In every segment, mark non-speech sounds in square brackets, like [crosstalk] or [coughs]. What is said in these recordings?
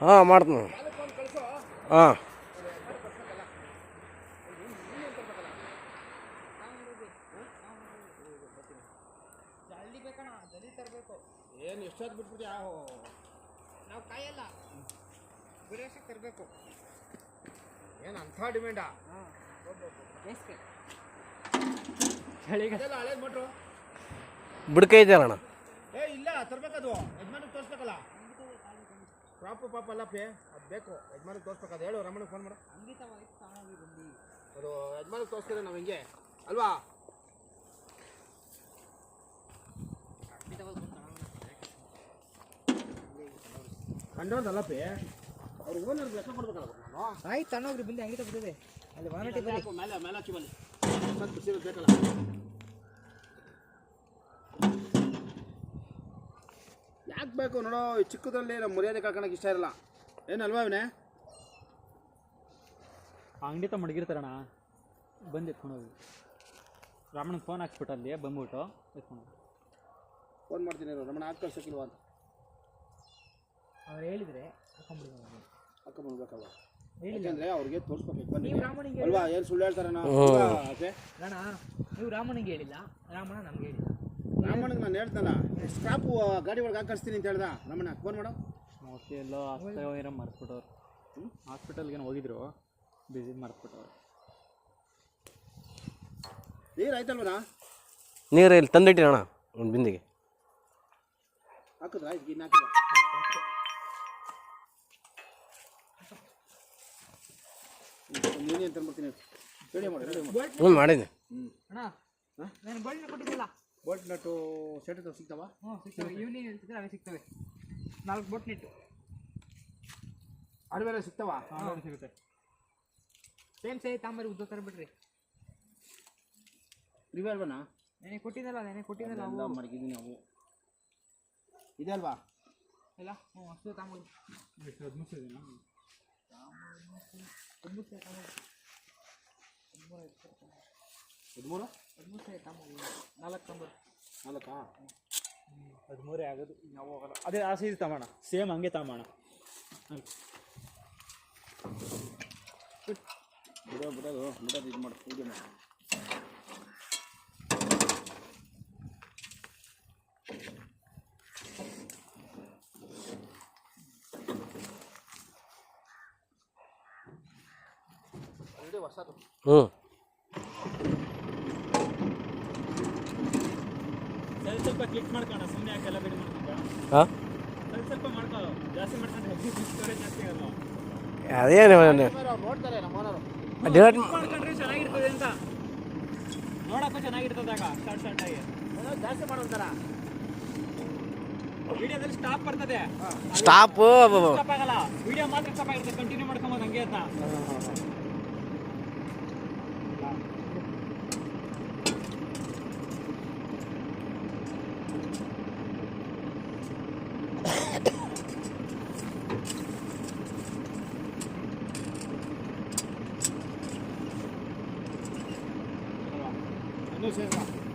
ಹಾಂ ಮಾಡ್ತೀನಿ ಹಾಂ. ಜಲ್ದಿ ಬೇಕಣ್ಣ ಜಲ್ದಿ ತರಬೇಕು ಏನು ಎಷ್ಟೊತ್ತು ಬಿಟ್ಬಿಟ್ಟು ನಾವು ಕಾಯಲ್ಲ. ಗುರೇಶಕ್ಕೆ ತರಬೇಕು. ಏನು ಅಂಥ ಡಿಮ್ಯಾಂಡಾ? ಹಾಂ ಬೇಸಿಗೆ ಅದೆಲ್ಲ ಹಳೇದು ಮಟ್ರು? ಬುಡಕ ಅಣ್ಣ. ಏ ಇಲ್ಲ ತರ್ಬೇಕದು. ಯಜಮಾನಿಗೆ ತೋರಿಸ್ಬೇಕಲ್ಲ. ಪ್ರಾಪು ಪಾಪ ಅಲ್ಲ ಪೇ ಅದು ಬೇಕು. ಯಜಮಾನಿಗೆ ತೋರಿಸ್ಬೇಕು. ಅದು ಹೇಳು ರಮಣಿಗೆ ಫೋನ್ ಮಾಡು. ಅದು ಯಜಮಾನಿಗೆ ತೋರಿಸ್ತೀರ ನಾವು ಹಿಂಗೆ? ಅಲ್ವಾ? ಅಂಗಿತವಾಗಿ ಬಂದು ಕಂಡೋದಲ್ಲ ಪೇ ಅವ್ರು ಓನರ್ ಲೆಕ್ಕ ಕೊಡ್ಬೇಕಲ್ಲ ನಾನು. ಆಯ್ತು ತಣ್ಣೋಗ್ರಿ ಬಂದು ಅಂಗಿತ ಬಿಟ್ಟಿದೆ ಅಲ್ಲಿ ವಾರಂಟಿ ಬರೀ ಹಾಕು, ಮೇಲೆ ಮೇಲೆ ಹಾಕಿ ಬನ್ನಿ. ಬೇಕಲ್ಲ. ಯಾಕೆ ಬೇಕು ನೋಡೋ ಈ ಚಿಕ್ಕದ್ರಲ್ಲಿ ನಮ್ಮ ಮರ್ಯಾದೆ ಕಳ್ಕೊಳಕ್ಕೆ ಇಷ್ಟ ಇರಲ್ಲ. ಏನಲ್ವಾ ಇವನೇ ಅಂಗಡಿ ತ ಮಡಗಿರ್ತಾರಣ ಬಂದು ಎತ್ಕೊಂಡು ಹೋಗಿ. ರಾಮಣ್ಣನ ಫೋನ್ ಹಾಕ್ಸ್ಬಿಟ್ಟು ಅಲ್ಲಿ ಬಂದ್ಬಿಟ್ಟು ಎತ್ಕೊಂಡು ಹೋಗಿ. ಫೋನ್ ಮಾಡ್ತೀನಿ ಇರು, ರಮಣ ಹಾಕಿ ಕಳ್ಸೋಕ್ಕಿಲ್ವಾ ಅಂತ. ಅವ್ರು ಹೇಳಿದ್ರೆ ಹಾಕೊಂಡ್ಬಿಡಿ ಹಾಕೊಂಡ್ಬರ್ಬೇಕಲ್ವ ಹೇಳಿಲ್ಲ. ಯಾಕೆಂದ್ರೆ ಅವ್ರಿಗೆ ತೋರಿಸ್ಬೇಕು ನೀವು ರಾಮನಿಗೆ ಅಲ್ವಾ ಏನು ಸುಳ್ಳು ಹೇಳ್ತಾರೆ ನಾವು ಅಣ್ಣ ನೀವು ರಾಮನಿಗೆ ಹೇಳಿಲ್ಲ ರಾಮಣ್ಣ ನಮ್ಗೆ ಹೇಳಿಲ್ಲ. ರಾಮಣ್ಣಗೆ ನಾನು ಹೇಳ್ದಲ್ಲ ಸ್ಕ್ರಾಪು ಗಾಡಿ ಒಳಗೆ ಹಾಕಿಸ್ತೀನಿ ಅಂತ ಹೇಳ್ದ. ರಾಮಣ್ಣ ಫೋನ್ ಮಾಡೋ. ಮೋಸ್ಟ್ಲಿ ಎಲ್ಲೋ ಹಾಸ್ಪಿಟಲ್ ಏನೋ ಮರ್ತ್ಬಿಟ್ಟವ್ರು ಹಾಸ್ಪಿಟಲ್ಗೇನೋ ಹೋಗಿದ್ರು. ಬಿಸಿ ಮರ್ತ್ಬಿಟ್ಟವ್ರು ನೀರು ಆಯ್ತಲ್ವಣ ನೀರು ಇಲ್ಲಿ ತಂದಿಟ್ಟಿರೋಣ ಅಣ್ಣ ಒಂದು ಬಿಂದಿಗೆ. ಹಾಕಿದ್ರಾ? ಇದು ಇನ್ನು ಹಾಕಿಲ್ಲ ನೀನೇ ಅಂತ ಮಾಡ್ತೀನಿ ರೆಡಿ ಮಾಡಿ ರೆಡಿ ಮಾಡಿ. ಹ್ಞೂ ಮಾಡೀನಿ ಅಣ್ಣ ನಾನು ಬಳ್ಳಿ ಕೊಟ್ಟಿದ್ದಿಲ್ಲ ಬೋಲ್ಟ್ ನಟ್ಟು ಸೆಟ್ ಸಿಗ್ತಾವ? ಹ್ಞೂ ಸಿಗ್ತವೆ. ಇವನಿಗೆ ಹೇಳ್ತಿದ್ರೆ ಅವೇ ಸಿಗ್ತವೆ. ನಾಲ್ಕು ಬೋಟ್ ನೆಟ್ಟು. ಅದು ಬೇರೆ ಸಿಗ್ತಾವ? ಸಿಗುತ್ತೆ. ಸೇಮ್ ಸೇ ತಾಂಬರಿ ಉದ್ದ ತರಬಿಡ್ರಿ ಬಿಡ್ರಿ. ಅಲ್ವನಾ ನೆನೆ ಕೊಟ್ಟಿದ್ದಲ್ಲ ನೆನೆ ಕೊಟ್ಟಿದ್ದಲ್ಲ ಅವು. ಮಡಗಿದ್ದೀನಿ ನಾವು. ಇದೆ ಅಲ್ವಾ? ಇಲ್ಲ ಹ್ಞೂ ಅಷ್ಟು ತಾಂಬರಿ. ಹದಿಮೂರು ಹದಿಮೂರು ಸೇ ತಾಂಬರಿ. ನಾಲ್ಕು ತಂಬರು ನಾಲ್ಕಾ? ಹದಿಮೂರೇ ಆಗೋದು. ನಾವು ಹೋಗಲ್ಲ. ಅದೇ ಆ ಸೈಜ್ ತಗೋಣ. ಸೇಮ್ ಹಂಗೆ ತಗೋಣ. ಬಿಡೋ ಬಿಡೋದು ಬಿಡೋದು ಇದು ಮಾಡಿ ಪೂಜೆ ಮಾಡಿ ಹೊಸದು ಹ್ಞೂ ಸ್ವಲ್ಪ ಸ್ವಲ್ಪ ಕ್ಲಿಕ್ ಮಾಡ್ಕೋಣ ಸುಮ್ಮನೆ ಬಿಡಿ ಮಾಡ್ಕೊಂಡ ಹಾಂ ಸ್ವಲ್ಪ ಸ್ವಲ್ಪ ಮಾಡ್ಕೋ ಜಾಸ್ತಿ ಮಾಡ್ಕೊಂಡ್ರೆ ಸ್ಟೋರೇಜ್ ಜಾಸ್ತಿ ಆಗಲ್ಲ ಅದೇನು ಅವ್ರು ನೋಡ್ತಾರೆ ನಮ್ಮ ಓನರು ಡಿಲೀಟ್ ಮಾಡ್ಕೊಂಡ್ರೆ ಚೆನ್ನಾಗಿರ್ತದೆ ಅಂತ. ನೋಡಕ್ಕೂ ಚೆನ್ನಾಗಿರ್ತದಾಗ ಶಾರ್ಟ್ ಶಾರ್ಟ್ ಆಗಿ. ಜಾಸ್ತಿ ಮಾಡೋಂತಾರ ವಿಡಿಯೋದಲ್ಲಿ ಸ್ಟಾಪ್ ಬರ್ತದೆ. ಸ್ಟಾಪ್ ಸ್ಟಾಪ್ ಆಗಲ್ಲ. ವಿಡಿಯೋ ಮಾತ್ರ ಸ್ಟಾಪ್ ಆಗಿರುತ್ತೆ. ಕಂಟಿನ್ಯೂ ಮಾಡ್ಕೊಂಬೋದು ಹಂಗೆ ಅಂತ. [coughs] 嗯，那先生。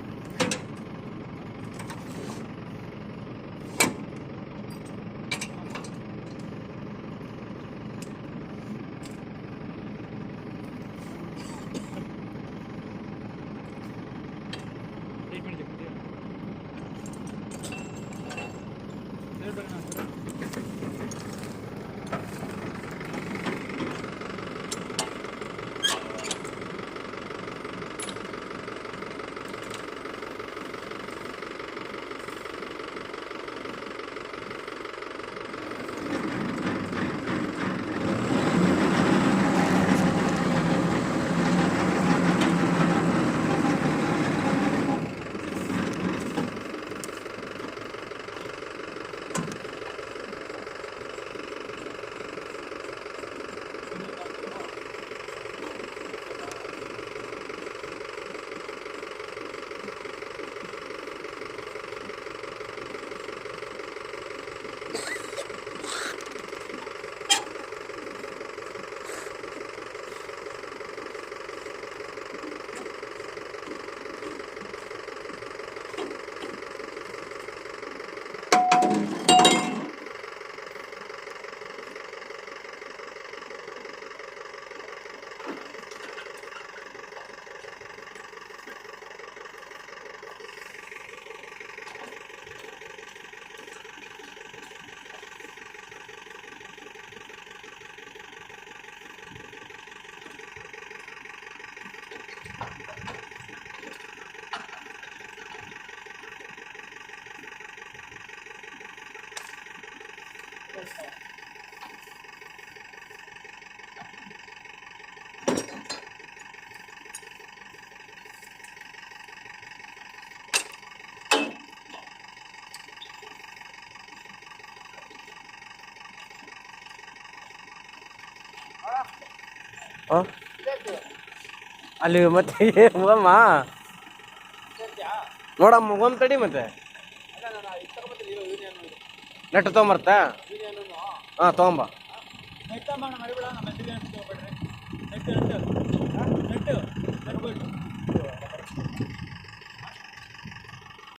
ಅಲ್ಲಿ ಮತ್ತೆ ಹೋಗಮ್ಮ ನೋಡಮ್ಮ ಹೋಗಮ್ ತಡಿ ಮತ್ತೆ. ನೆಟ್ ತೊಗೊಂಬರ್ತಾ? ಹಾಂ ತೊಗೊಂಬ